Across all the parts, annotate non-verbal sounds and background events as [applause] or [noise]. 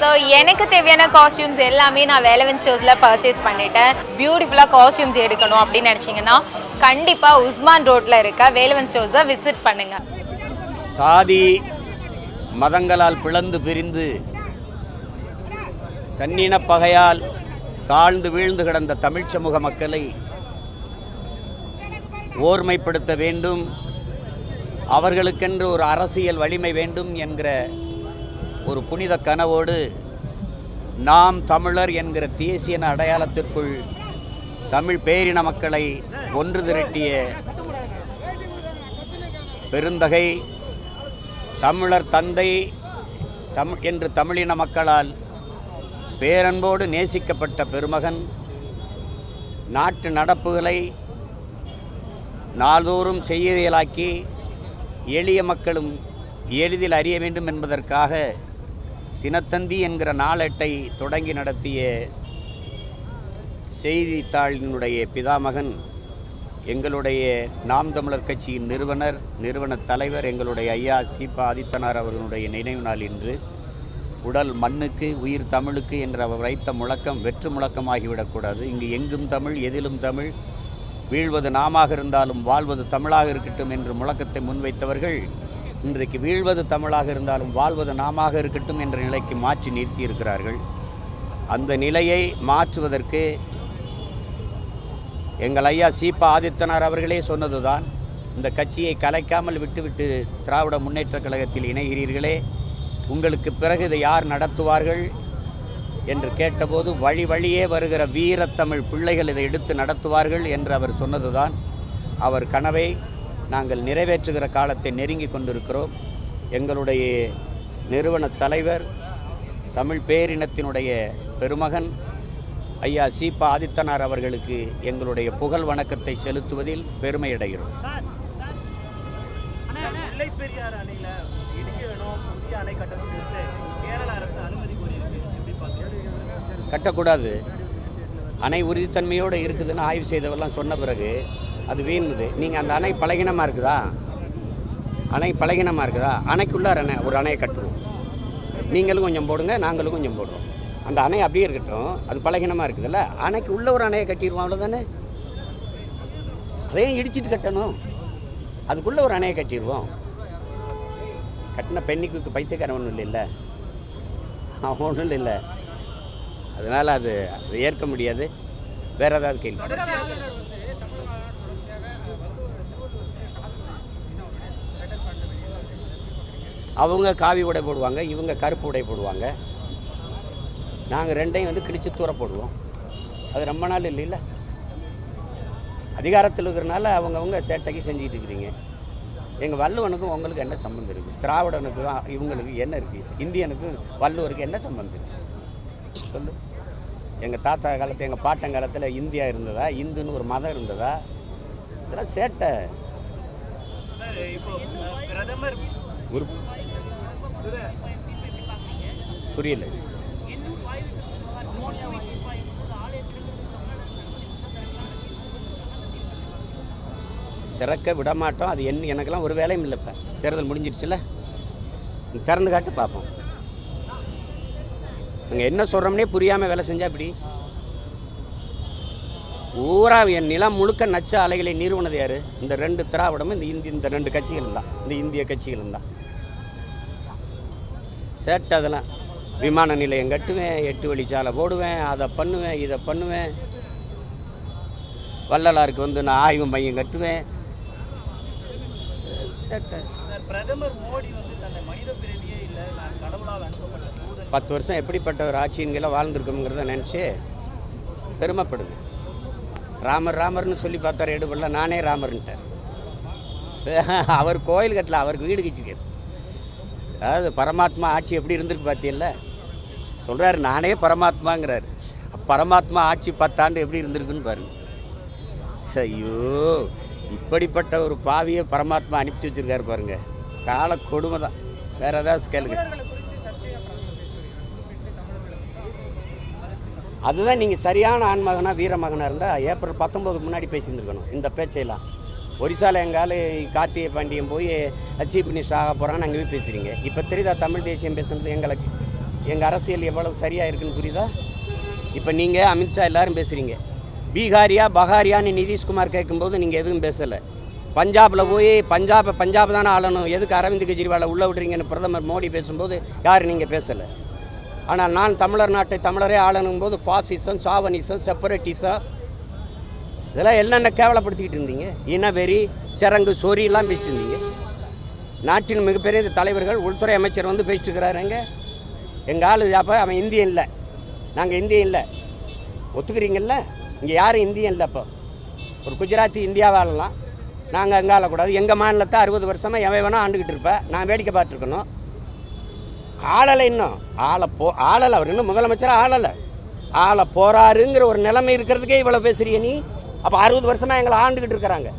So எனக்கு தேவையான costumes எல்லாமே நான் வேலவன் ஸ்டோர்ஸில் பர்ச்சேஸ் பண்ணிட்டேன். பியூட்டிஃபுல்லாக காஸ்டியூம்ஸ் எடுக்கணும் அப்படின்னு நினச்சிங்கன்னா கண்டிப்பாக உஸ்மான் ரோட்டில் இருக்க வேலவன் ஸ்டோர்ஸை விசிட் பண்ணுங்கள் சாதி மதங்களால் பிளந்து பிரிந்து தன்னின பகையால் தாழ்ந்து வீழ்ந்து கிடந்த தமிழ் சமூக மக்களை ஓர்மைப்படுத்த வேண்டும். அவர்களுக்கென்று ஒரு அரசியல் வலிமை வேண்டும் என்கிற ஒரு புனித கனவோடு நாம் தமிழர் என்கிற தேசிய அடையாளத்திற்குள் தமிழ் பேரின மக்களை ஒன்று திரட்டிய பெருந்தகை தமிழர் தந்தை தமிழ் என்று தமிழின மக்களால் பேரன்போடு நேசிக்கப்பட்ட பெருமகன் நாட்டு நடப்புகளை நாள்தோறும் செய்தியலாக்கி எளிய மக்களும் எளிதில் அறிய வேண்டும் என்பதற்காக தினத்தந்தி என்கிற நாளேட்டை தொடங்கி நடத்திய செய்தித்தாளினுடைய பிதாமகன் எங்களுடைய நாம் தமிழர் கட்சியின் நிறுவனர் நிறுவன தலைவர் எங்களுடைய ஐயா சீபா ஆதித்தனார் அவர்களுடைய நினைவு நாள் இன்று. உடல் மண்ணுக்கு உயிர் தமிழுக்கு என்ற அவர் வைத்த முழக்கம் வெற்று முழக்கமாகிவிடக்கூடாது இங்கு எங்கும் தமிழ் எதிலும் தமிழ். வீழ்வது நாமாக இருந்தாலும் வாழ்வது தமிழாக இருக்கட்டும் என்று முழக்கத்தை முன்வைத்தவர்கள் இன்றைக்கு வீழ்வது தமிழாக இருந்தாலும் வாழ்வது நாமாக இருக்கட்டும் என்ற நிலைக்கு மாற்றி நிறுத்தியிருக்கிறார்கள். அந்த நிலையை மாற்றுவதற்கு எங்கள் ஐயா சீபா ஆதித்தனார் அவர்களே சொன்னதுதான் இந்த கட்சியை கலைக்காமல் விட்டுவிட்டு திராவிட முன்னேற்றக் கழகத்தில் இணைகிறீர்களே உங்களுக்கு பிறகு இதை யார் நடத்துவார்கள் என்று கேட்டபோது வழி வழியே வருகிற வீரத்தமிழ் பிள்ளைகள் இதை எடுத்து நடத்துவார்கள் என்று அவர் சொன்னதுதான். அவர் கனவை நாங்கள் நிறைவேற்றுகிற காலத்தை நெருங்கி கொண்டிருக்கிறோம். எங்களுடைய நிறுவன தலைவர் தமிழ் பேரினத்தினுடைய பெருமகன் ஐயா சீபா ஆதித்தனார் அவர்களுக்கு எங்களுடைய புகழ் வணக்கத்தை செலுத்துவதில் பெருமை அடைகிறோம். கட்டக்கூடாது. அணை உறுதித்தன்மையோடு இருக்குதுன்னு ஆய்வு செய்தவெல்லாம் சொன்ன பிறகு அது வீணுது நீங்கள் அந்த அணை பலகீனமாக இருக்குதா? அணை பலகீனமாக இருக்குதா? அணைக்குள்ளார அணை ஒரு அணையை கட்டுவோம். நீங்களும் கொஞ்சம் போடுங்க நாங்களும் கொஞ்சம் போடுறோம். அந்த அணை அப்படியே இருக்கட்டும் அது பலகீனமாக இருக்குதுல்ல? அணைக்கு உள்ள ஒரு அணையை கட்டிடுவோம் அவ்வளோதானே அதையும் இடிச்சிட்டு கட்டணும். அதுக்குள்ளே ஒரு அணையை கட்டிடுவோம். கட்டின பெண்ணிக்கு பைத்தியக்காரன் ஒன்றும் இல்லைல்ல? அவன் ஒன்றும் இல்லை அதனால் அது அதை ஏற்க முடியாது. வேறு ஏதாவது கேள்வி? அவங்க காவி உடை போடுவாங்க இவங்க கருப்பு உடை போடுவாங்க. நாங்கள் ரெண்டையும் வந்து கிழிச்சு தூர போடுவோம். அது ரொம்ப நாள் இல்லைல்ல? அதிகாரத்தில் இருக்கிறனால அவங்கவுங்க சேட்டைக்கு செஞ்சுக்கிட்டு இருக்கிறீங்க. எங்கள் வள்ளுவனுக்கும் உங்களுக்கு என்ன சம்மந்தம் இருக்குது திராவிடனுக்கும் இவங்களுக்கு என்ன இருக்குது இந்தியனுக்கும் வள்ளுவருக்கு என்ன சம்மந்தம் இருக்குது சொல்லு. எங்கள் தாத்தா காலத்து எங்கள் பாட்டன் காலத்தில் இந்தியா இருந்ததா? இந்துன்னு ஒரு மதம் இருந்ததா? இதெல்லாம் சேட்டை. சார் இப்போ அஹ், பிரதமர் குரு புரியல. திறக்க விட மாட்டோம் அது என் எனக்கெல்லாம் ஒரு வேலையும் இல்லை இப்போ. தேர்தல் முடிஞ்சிருச்சுல. திறந்து காட்டு பார்ப்போம் நாங்கள் என்ன சொல்கிறோம்னே புரியாமல் வேலை செஞ்சால் இப்படி ஊரா என் நிலம் முழுக்க நச்ச அலைகளை நிறுவனது யார்? இந்த ரெண்டு திராவிடமும் இந்த இந்தி இந்த ரெண்டு கட்சிகளும் தான். இந்த இந்திய கட்சிகளும் தான். சேட்டை அதெல்லாம் விமான நிலையம் கட்டுவேன் எட்டு வழிச்சாலை போடுவேன் அதை பண்ணுவேன் இதை பண்ணுவேன். வள்ளலாருக்கு வந்து நான் ஆய்வு மையம் கட்டுவேன். சேட்டை. பிரதமர் மோடி வந்து தன்னை மனித பிறவியே இல்லை நான் கடவுளால் அனுப்பப்பட்ட பத்து வருஷம் எப்படிப்பட்ட ஒரு ஆட்சியன்களை வாழ்ந்துருக்கோங்கிறத நினச்சி பெருமைப்படுங்க. ராமர் ராமர்னு சொல்லி பார்த்தார் எடுபடல நானே ராமர்ன்ட்டேன். [laughs] அவர் கோயில் கட்டல அவருக்கு வீடு கட்டிருக்காரு அதாவது பரமாத்மா ஆட்சி எப்படி இருந்திருக்கு பார்த்தியல்ல சொல்கிறாரு நானே பரமாத்மாங்கிறாரு. பரமாத்மா ஆட்சி பத்தாண்டு எப்படி இருந்திருக்குன்னு பாருங்க. ஐயோ இப்படிப்பட்ட ஒரு பாவியை பரமாத்மா அனுப்பிச்சி வச்சிருக்காரு பாருங்க. கால கொடுமை தான் வேற ஏதாவது கேளுங்க. அதுதான் நீங்கள் சரியான ஆண்மகனா வீரமகனாக இருந்தால் ஏப்ரல் பத்தொம்போதுக்கு முன்னாடி பேசியிருந்துருக்கணும் இந்த பேச்சையெல்லாம். ஒரிசால எங்கால கார்த்திகை பாண்டியன் போய் சீஃப் மினிஸ்டர் ஆக போகிறாங்கன்னு அங்கே போய் பேசுகிறீங்க இப்போ தெரியுதா தமிழ் தேசியம் பேசுகிறது எங்களுக்கு? எங்கள் அரசியல் எவ்வளவு சரியாக இருக்குன்னு புரியுதா? இப்போ நீங்கள் அமித்ஷா எல்லாரும் பேசுகிறீங்க பீகாரியா பகாரியான்னு நிதிஷ்குமார் கேட்கும்போது நீங்கள் எதுவும் பேசலை. பஞ்சாபில் போய் பஞ்சாப் பஞ்சாப் தானே ஆளணும். எதுக்கு அரவிந்த் கெஜ்ரிவாலை உள்ளே விடுறீங்கன்னு பிரதமர் மோடி பேசும்போது யாரும் நீங்கள் பேசலை? ஆனால் நான் தமிழர் நாட்டை தமிழரே ஆளணும் போது ஃபாசிசம் சாவனிசம் செப்பரேட்டிசம் இதெல்லாம் என்னென்ன கேவலப்படுத்திக்கிட்டு இருந்தீங்க? இனவெறி சிறங்கு சொறியெல்லாம் பேசிட்டு இருந்தீங்க. நாட்டின் மிகப்பெரிய தலைவர்கள் உள்துறை அமைச்சர் வந்து பேசிட்டு இருக்கிறாருங்க எங்கள் ஆள் அப்போ அவன் இந்தியன் இல்லை. நாங்கள் இந்தியன் இல்லை. ஒத்துக்கிறீங்கல்ல? இங்கே யாரும் இந்தியன் இல்லை அப்போ. ஒரு குஜராத்தி இந்தியாவை ஆளலாம். நாங்கள் அங்கே ஆளக்கூடாது. எங்கள் மாநிலத்தை அறுபது வருஷமாக எவன் வேணால் ஆண்டுக்கிட்டு இருப்பேன் நான் வேடிக்கை பார்த்துருக்கணும். ஆளலை இன்னும். ஆள போ ஆளலை. அவர் இன்னும் முதலமைச்சராக ஆளலை. ஆள போறாருங்கிற ஒரு நிலைமை இருக்கிறதுக்கே இவ்வளோ பேசுறிய நீ? அப்போ அறுபது வருஷமாக எங்களை ஆண்டுக்கிட்டு இருக்கிறாங்க.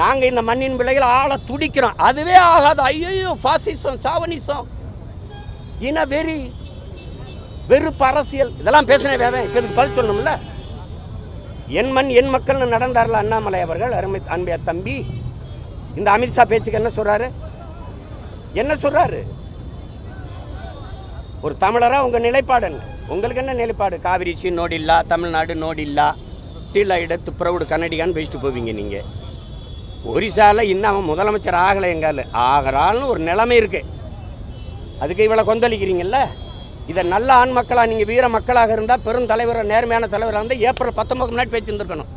நாங்கள் இந்த மண்ணின் பிள்ளைகள் ஆள துடிக்கிறோம். அதுவே ஆகாது. ஐயோ ஃபாசிசம் சாவனிசம் இன வெறி வெறுப்பு அரசியல். இதெல்லாம் பேசின வேதம் இதுக்கு பதில் சொல்லணும்ல? என் மண் என் மக்கள்னு நடந்தார்ல அண்ணாமலை அவர்கள் அருமை அன்பைய தம்பி. இந்த அமித்ஷா பேச்சுக்கு என்ன சொல்கிறாரு என்ன சொல்கிறாரு ஒரு தமிழராக உங்கள் நிலைப்பாடு உங்களுக்கு என்ன நிலைப்பாடு? காவிரி நோடில்லா தமிழ்நாடு நோடில்லா. டீலா இடத்து புறவுடு கன்னடிகான்னு பேசிட்டு போவீங்க நீங்கள் ஒரிசாவில் இன்னும் அவன் முதலமைச்சர் ஆகலை எங்கால்? ஆகிறாள்னு ஒரு நிலைமை இருக்குது அதுக்கு இவ்வளோ கொந்தளிக்கிறீங்கல்ல? இதை நல்ல ஆண் மக்களாக நீங்கள் வீர மக்களாக இருந்தால் பெரும் தலைவராக நேர்மையான தலைவராக இருந்தால் ஏப்ரல் பத்தொம்பது முன்னாடி பேசியிருந்துருக்கணும்.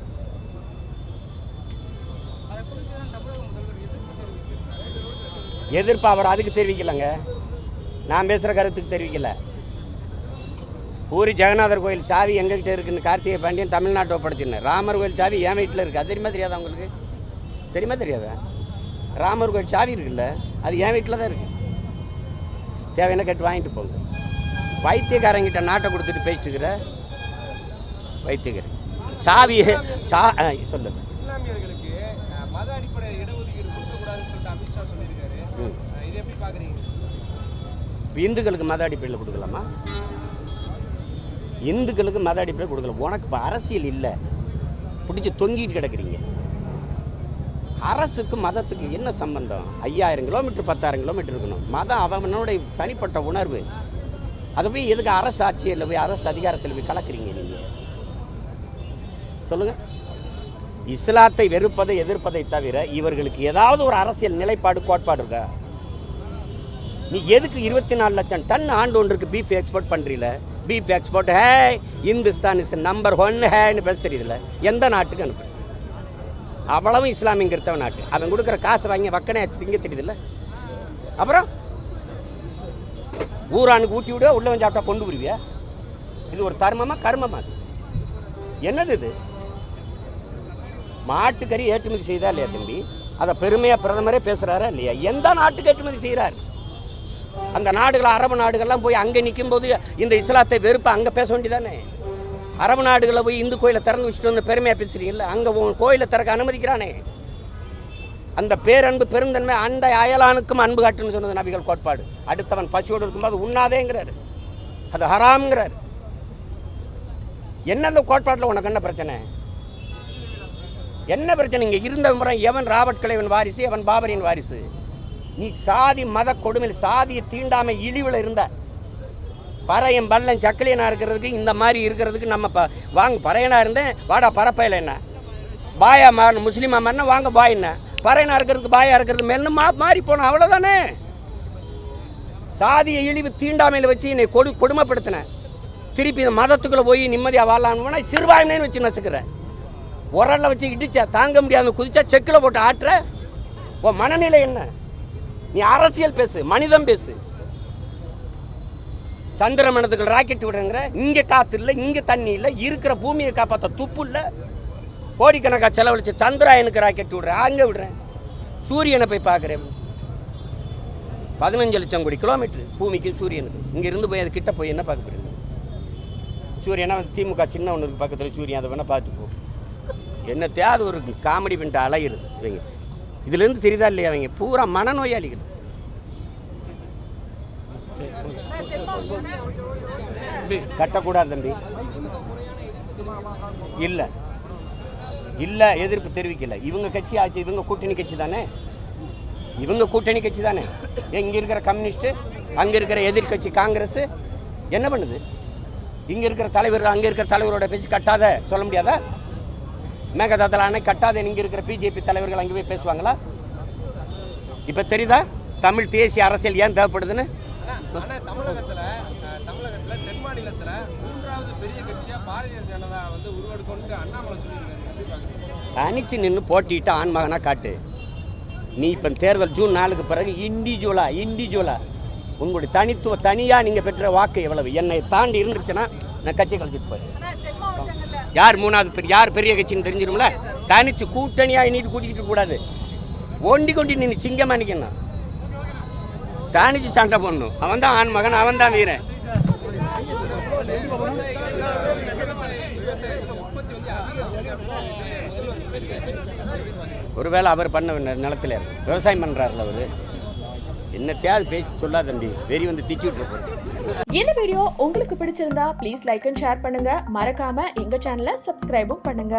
எதிர்ப்பு அவர் அதுக்கு தெரிவிக்கலைங்க. நான் பேசுகிற கருத்துக்கு தெரிவிக்கலை. பூரி ஜெகநாதர் கோயில் சாவி எங்ககிட்ட இருக்குன்னு கார்த்திகை பாண்டியன் தமிழ்நாட்டை ஒப்படைச்சிருந்தேன் ராமர் கோயில் சாவி என் வீட்டில் இருக்குது அது தெரியுமா தெரியாதா உங்களுக்கு? தெரியுமா தெரியாதா? ராமர் கோயில் சாவி இருக்குல்ல அது என் வீட்டில் தான் இருக்குது தேவையான கேட்டு வாங்கிட்டு போங்க. வைத்தியக்காரங்கிட்ட நாட்டை கொடுத்துட்டு பேசிட்டு இருக்கிற வைத்தியக்காரன் சாவி சா ஆ, சொல்லு இஸ்லாமியர்களுக்கு மத அடிப்படை இடஒதுக்கீடு கொடுக்கக்கூடாதுன்னு சொல்லிட்டு அமித்ஷா சொல்லியிருக்காரு. இது எப்படி பார்க்குறீங்க இந்துக்களுக்கு மத அடிப்படையில் கொடுக்கலாமா? இந்துக்களுக்கு மத அடிப்படையில் கொடுக்கல. உனக்கு இப்போ அரசியல் இல்லை. பிடிச்சி தொங்கிட்டு கிடக்குறீங்க. அரசுக்கு மதத்துக்கு என்ன சம்பந்தம்? ஐயாயிரம் கிலோமீட்டர் பத்தாயிரம் கிலோமீட்டர் இருக்கணும். மதம் அவனுடைய தனிப்பட்ட உணர்வு. அதை போய் எதுக்கு அரசு ஆட்சியில் போய் அரசு அதிகாரத்தில் போய் கலக்குறீங்க நீங்கள் சொல்லுங்கள் இஸ்லாத்தை வெறுப்பதை எதிர்ப்பதை தவிர இவர்களுக்கு ஏதாவது ஒரு அரசியல் நிலைப்பாடு கோட்பாடு இருக்கா? நீ எதுக்கு இருபத்தி நாலு லட்சம் டன் ஆண்டு ஒன்றுக்கு பீஃப் எக்ஸ்போர்ட் பண்ணுறீல beef export hey Hindustan is number one ஹேன்னு பேச தெரியுதுல்ல. எந்த நாட்டுக்கு அனுப்பு அவ்வளவும் இஸ்லாமிய கிறிஸ்தவ நாட்டு. அவன் கொடுக்குற காசு வாங்கி வக்கனே திங்க தெரியுதுல்ல. அப்புறம் ஊரானுக்கு ஊட்டி விடுவா உள்ள சாப்பிட்டா கொண்டு வருவியா? இது ஒரு தர்மமா கர்மமா அது? என்னது இது? மாட்டுக்கறி ஏற்றுமதி செய்தா இல்லையா தம்பி? அதை பெருமையாக பிரதமரே பேசுகிறாரா இல்லையா? எந்த நாட்டுக்கு ஏற்றுமதி செய்கிறாரு அந்த நாடுகள் அரபு நாடுகள்லாம் போய் அங்கே நிற்கும்போது இந்த இஸ்லாத்தை வெறுப்ப அங்கே பேச வேண்டியதானே? அரபு நாடுகளில் போய் இந்து கோயிலை திறந்து வச்சுட்டு வந்து பெருமையாக பேசுறீங்கல்ல? அங்கே உன் கோயிலை திறக்க அனுமதிக்கிறானே. அந்த பேரன்பு பெருந்தன்மை அந்த அயலானுக்கும் அன்பு காட்டுன்னு சொன்னது நபிகள் கோட்பாடு. அடுத்தவன் பசியோடு இருக்கும்போது உண்ணாதேங்கிறாரு. அது ஹராம்ங்கிறார். என்ன அந்த கோட்பாட்டில் உனக்கு என்ன பிரச்சனை? என்ன பிரச்சனை? இங்கே இருந்த முறை எவன் ராபர்ட் கிளைவன் வாரிசு எவன் பாபரின் வாரிசு? நீ சாதி மத கொடுமையில் சாதியை தீண்டாமை இழிவில் இருந்த பறையன் பள்ளம் சக்கிலியனா இருக்கிறதுக்கு இந்த மாதிரி இருக்கிறதுக்கு நம்ம ப வாங்க பறையனாக இருந்தேன். வாடா பரப்பையில் என்ன? பாயா மாறணும் முஸ்லீமாக மாறினா வாங்க பாய் என்ன? பறையனா இருக்கிறதுக்கு பாயா இருக்கிறது மென்னு மா மாறி போனோம் அவ்வளோதானே சாதியை இழிவு தீண்டாமையில் வச்சு என்னை கொடு கொடுமைப்படுத்தினேன். திருப்பி இந்த மதத்துக்குள்ளே போய் நிம்மதியாக வாழலாம்னு சிறுபான்மைன்னு வச்சு நசுக்கிறேன் உரலில் வச்சு இடிச்சா தாங்க முடியாத குதிச்சா செக்கில் போட்டு ஆட்டுற. உன் மனநிலை என்ன? நீ அரசியல் பேசு மனிதம் பேசு. சந்திர மனதுக்கு ராக்கெட் விடுறங்கிற இங்கே காத்து இல்லை இங்கே தண்ணி இல்லை இருக்கிற பூமியை காப்பாற்ற துப்பு இல்லை. கோடிக்கணக்காக செலவழிச்சு சந்திராயனுக்கு ராக்கெட் விடுறேன் அங்கே விடுறேன். சூரியனை போய் பார்க்குறேன். பதினஞ்சு லட்சம் கோடி கிலோமீட்டர் பூமிக்கு சூரியனுக்கு. இங்கே இருந்து போய் அது கிட்ட போய் என்ன பார்க்க போறீங்க? சூரியனா திமுக சின்ன ஒன்று இருக்கு பக்கத்தில் சூரியன் அதை வேணால் பார்த்து போ. என்ன தேவை ஒரு காமெடி பண்ணிட்டு அலையிறது. இவங்க இதுலேருந்து தெரியுதா இல்லையா அவங்க பூரா மனநோயாளிகள். கட்டக்கூடாது தம்பி. இல்லை. இல்லை எதிர்ப்பு தெரிவிக்கல. இவங்க கட்சி ஆச்சு இவங்க கூட்டணி கட்சி தானே? இவங்க கூட்டணி கட்சி தானே? இங்கே இருக்கிற கம்யூனிஸ்ட்டு அங்கே இருக்கிற எதிர்க்கட்சி காங்கிரஸ் என்ன பண்ணுது? இங்கே இருக்கிற தலைவர் அங்கே இருக்கிற தலைவரோட பேச்சு கட்டாத சொல்ல முடியாதா? மேகதாதல அணை கட்டாத இங்கே இருக்கிற பிஜேபி தலைவர்கள் அங்கே போய் பேசுவாங்களா? இப்போ தெரியுதா? தமிழ் தேசிய அரசியல் ஏன் தேவைப்படுதுன்னு? ஆனா ஆனா தமிழகத்துல அஹ், தமிழகத்துல தென் மாநிலத்துல மூன்றாவது பெரிய கட்சியா பாரதிய ஜனதா வந்து உருவெடுக்கணும்னு அண்ணாமலை சொல்லியிருக்காரு. எப்படி பாக்குறீங்க தனிச்சு நின்று போட்டிட்டு ஆண்மகனா காட்டு. நீ இப்போ தேர்தல் ஜூன் நாலுக்கு பிறகு இண்டிவிஜுவலா இண்டிவிஜுவலா உங்களுடைய தனித்துவ தனியாக நீங்கள் பெற்ற வாக்கு எவ்வளவு? என்னை தாண்டி இருந்துச்சுன்னா நான் கட்சி கழிச்சிட்டு போய் யார் மூணாவது பெரிய யார் பெரிய கட்சின்னு தெரிஞ்சிடும்ல தனிச்சு கூட்டணியாக எண்ணிட்டு கூட்டிகிட்டு கூடாது. ஒண்டி கொண்டி நீ சிங்கமாக நிற்கணும் தனிச்சு சண்டை போடணும். அவன் தான் ஆண் மகன் அவன் தான் வீரன். ஒருவேளை அவர் பண்ண நிலத்தில் நிலத்துல விவசாயம் பண்ணுறாருல அவர். என்னத்தையாவது பேச்சு சொல்லாதண்டி வெறி வந்து திச்சு விட்டுருப்போம் இந்த வீடியோ உங்களுக்கு பிடிச்சிருந்தா ப்ளீஸ் லைக் அண்ட் ஷேர் பண்ணுங்க. மறக்காம எங்க சேனலை சப்ஸ்கிரைபும் பண்ணுங்க.